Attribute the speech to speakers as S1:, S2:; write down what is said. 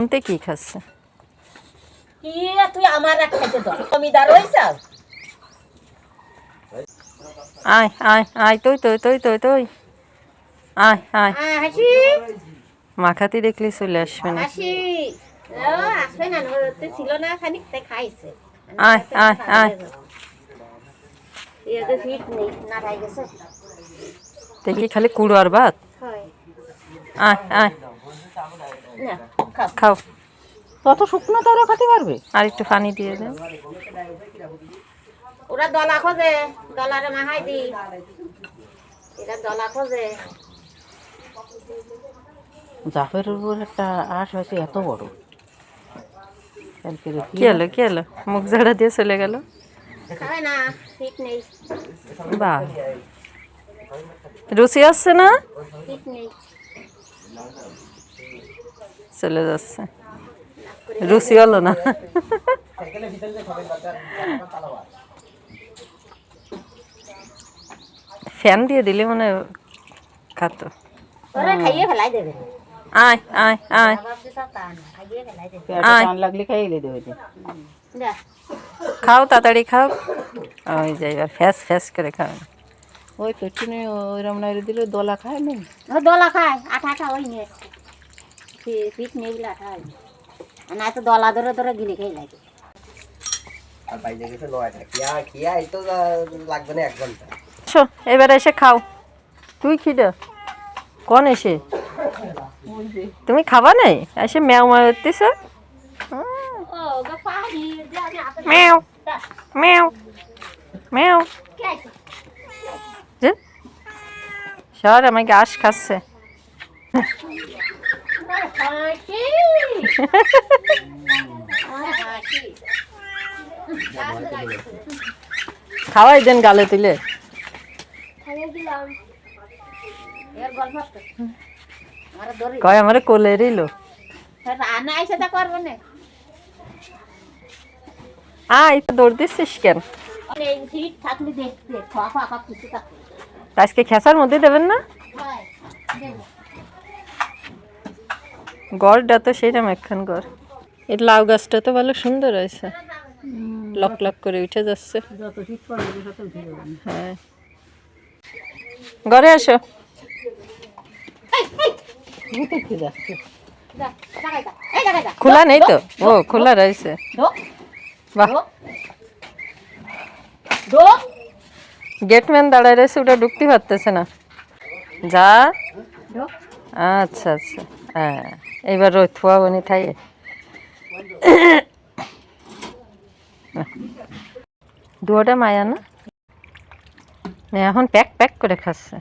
S1: শুনতে কি খাচ্ছে?
S2: তুই আমার খাইতে দর জমিদার হইছাস?
S1: আয় আয় আয় তুই তুই তুই তুই তুই। আয় আয়।
S2: হাসি।
S1: মাখাতি দেখলে চলে আসবে না
S2: হাসি। ও আসবে না তো ছিল না খানিক তাই খাইছে।
S1: আয় আয় আয়।
S2: এতে ফিট নেই না খাই গেছে।
S1: দেখি খালি কুড়ো আর ভাত?
S2: হয়।
S1: আয় আয়।
S2: না। খাও।
S3: তত শুকনো তারা খেতে পারবে?
S1: আর একটু পানি দিয়ে দেন
S2: ওরা দলা খোঁজে দলারে মাহাই দি এরা দলা খোঁজে।
S3: জাফের উপর একটা আশ হয়েছে এত বড়।
S1: কি হলো কি হলো? মুখ ঝাড়া দিয়ে চলে গেল?
S2: না ফিট নেই।
S1: বাহ রুচি আসছে না?
S2: ফিট নেই।
S1: চলে যাচ্ছে। রুচি হলো না। ফ্যান দিয়ে দিলে মনে হয় খাতো।
S2: ওরা খাইয়ে ফেলাই দেবে।
S1: আয় আয় আয়।
S2: দেবে
S1: আয়।
S3: লাগলে খাইয়ে হইতে
S1: খাও তাড়াতাড়ি খাও। ওই যাই এবার ফ্যাস ফ্যাস করে খাও
S3: ওই পেছনে ওইরকম না দিলে দোলা খায় না?
S2: ও দলা খায় আঠা আঠা ওই নিয়ে। নেই না তো দলা ধরে ধরে গিলে খেয়ে লাগে।
S4: আর বাইরে গেছে নয়টা খিয়া খিয়া এই তো লাগবে না এক
S1: ঘণ্টা। এবার এসে খাও। তুই খিদে? কোন এসে? তুমি খাবা নাই? এসে ম্যাও ম্যাও করতেছ ম্যাও ম্যাও ম্যাও। সর আমাকে আশ খাচ্ছে। খাওয়াই দেন গালে তুলে কয়, আমার কোলে রিলো। আয়, তো দৌড় কেন? আজকে খেসার মধ্যে দেবেন না? গড়টা তো সেরকম একখান গড়। এই লাউ গাছটা তো ভালো সুন্দর হয়েছে। লক লক করে উঠে যাচ্ছে। হ্যাঁ। ঘরে আসো। খোলা নেই তো? ও খোলা রয়েছে। বাহ। গেটম্যান দাঁড়ায় রয়েছে ওটা ঢুকতে পারতেছে না। যা। আচ্ছা আচ্ছা। হ্যাঁ এইবার রোদ থোয়া বনি থাই দুটা মায়া না? এখন প্যাক প্যাক করে খাচ্ছে।